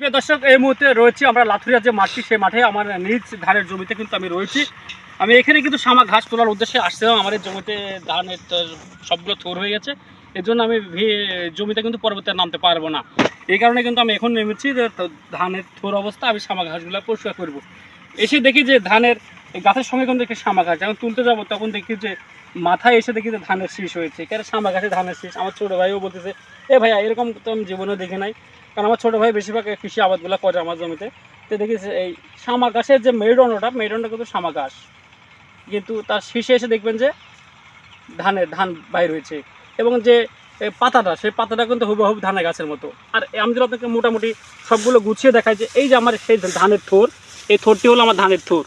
প্রিয় দর্শক, এই মুহূর্তে রয়েছি আমরা লাথুরিয়া যে মাঠটি, সেই মাঠে আমার নিজ ধানের জমিতে কিন্তু আমি রয়েছি। আমি এখানে কিন্তু সামা ঘাস তোলার উদ্দেশ্যে আসছিলাম। আমাদের জমিতে ধানের সবগুলো থোর হয়ে গেছে। এর জন্য আমি জমিতে কিন্তু পরবর্তী নামতে পারব না। এই কারণে কিন্তু আমি এখন নেমেছি যে ধানের থোর অবস্থা, আমি সামা ঘাসগুলো পরিষ্কার করব। এসে দেখি যে ধানের এই গাছের সঙ্গে কিন্তু দেখি সামা গাছ, যখন তুলতে যাব, তখন দেখি যে মাথায় এসে দেখি যে ধানের শীষ হয়েছে। কেন শামা ঘাসে ধানের শীষ? আমার ছোটো ভাইও বলতেছে, এ ভাইয়া, এরকম তো আমি জীবনে দেখি নাই। কারণ আমার ছোটো ভাই বেশিরভাগ কৃষি আবাদগুলো করে আমার জমিতে। তো দেখি এই শামা গাছের যে মেরুদণ্ডটা, মেরুদণ্ড কিন্তু শামা গাছ। কিন্তু তার শীষে এসে দেখবেন যে ধানের, ধান বাইর হয়েছে। এবং যে পাতাটা, সেই পাতাটা কিন্তু হুবহুব ধানের গাছের মতো। আর আমি যদি আপনাকে মোটামুটি সবগুলো গুছিয়ে দেখাই যে, এই যে আমার সেই ধানের থোর, এই থোরটি হলো আমার ধানের থোর।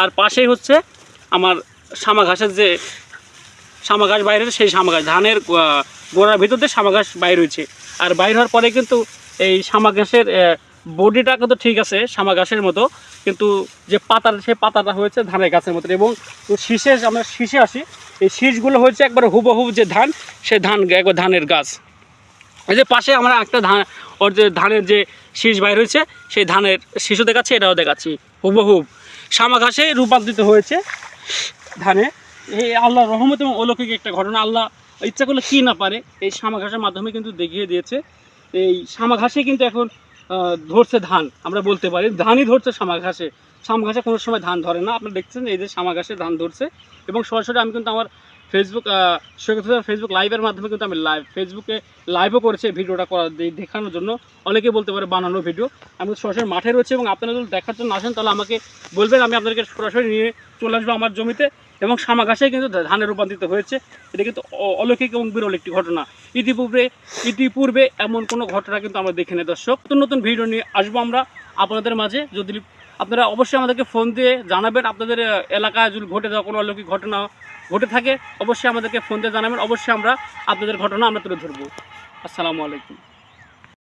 আর পাশেই হচ্ছে আমার শামা ঘাসের যে শামা ঘাস বাইরে সেই শামা ঘাস ধানের গোড়ার ভিতর দিয়ে শামা ঘাস বাইর হয়েছে। আর বাইর হওয়ার পরে কিন্তু এই শামা ঘাসের বডিটা কিন্তু ঠিক আছে শামা ঘাসের মতো। কিন্তু যে পাতাটা সেই পাতাটা হয়েছে ধানের গাছের মতো। এবং শীষে, আমরা শীষে আসি, এই শীষগুলো হয়েছে একবার হুবহুব যে ধান, সে ধান, একবার ধানের গাছ। এই যে পাশে আমরা একটা ধান, ওর যে ধানের যে শীষ বাইর হয়েছে, সেই ধানের শিশু দেখাচ্ছে, এটাও দেখাচ্ছি হুবহুব শামা ঘাসে রূপান্তরিত হয়েছে ধানে। এই আল্লাহ রহমত এবং অলৌকিক একটা ঘটনা। আল্লাহ ইচ্ছা করলে কী না পারে, এই শামা ঘাসের মাধ্যমে কিন্তু দেখিয়ে দিয়েছে। এই শামা ঘাসে কিন্তু এখন ধরছে ধান, আমরা বলতে পারি। ধানই ধরছে শামা ঘাসে শামা ঘাসে কোনো সময় ধান ধরে না। আপনারা দেখছেন এই যে শামা ঘাসে ধান ধরছে। এবং সরাসরি আমি কিন্তু আমার ফেসবুক সৈকত ফেসবুক লাইভের মাধ্যমে কিন্তু আমি লাইভ ফেসবুকে লাইভও করেছি ভিডিওটা করা দেখানোর জন্য। অনেকেই বলতে পারে বানানো ভিডিও আমি সরাসরি মাঠে রয়েছে এবং আপনারা যদি দেখার জন্য আসেন, তাহলে আমাকে বলবেন, আমি আপনাদেরকে সরাসরি নিয়ে চলে আসব আমার জমিতে। এবং শামা ঘাসে কিন্তু ধানে রূপান্তরিত হয়েছে। এটা কিন্তু অলৌকিক এবং বিরল একটি ঘটনা। ইতিপূর্বে ইতিপূর্বে এমন কোনো ঘটনা কিন্তু আমরা দেখি না দর্শক। নতুন নতুন ভিডিও নিয়ে আসব আমরা আপনাদের মাঝে। যদি আপনারা অবশ্যই আমাদেরকে ফোন দিয়ে জানাবেন, আপনাদের এলাকায় যদি ঘটে যাওয়া কোনো অলৌকিক ঘটনা ঘটে থাকে, অবশ্যই আমাদেরকে ফোন দিয়ে জানাবেন, অবশ্যই আমরা আপনাদের ঘটনা আমরা তুলে ধরবো। আসসালামু আলাইকুম।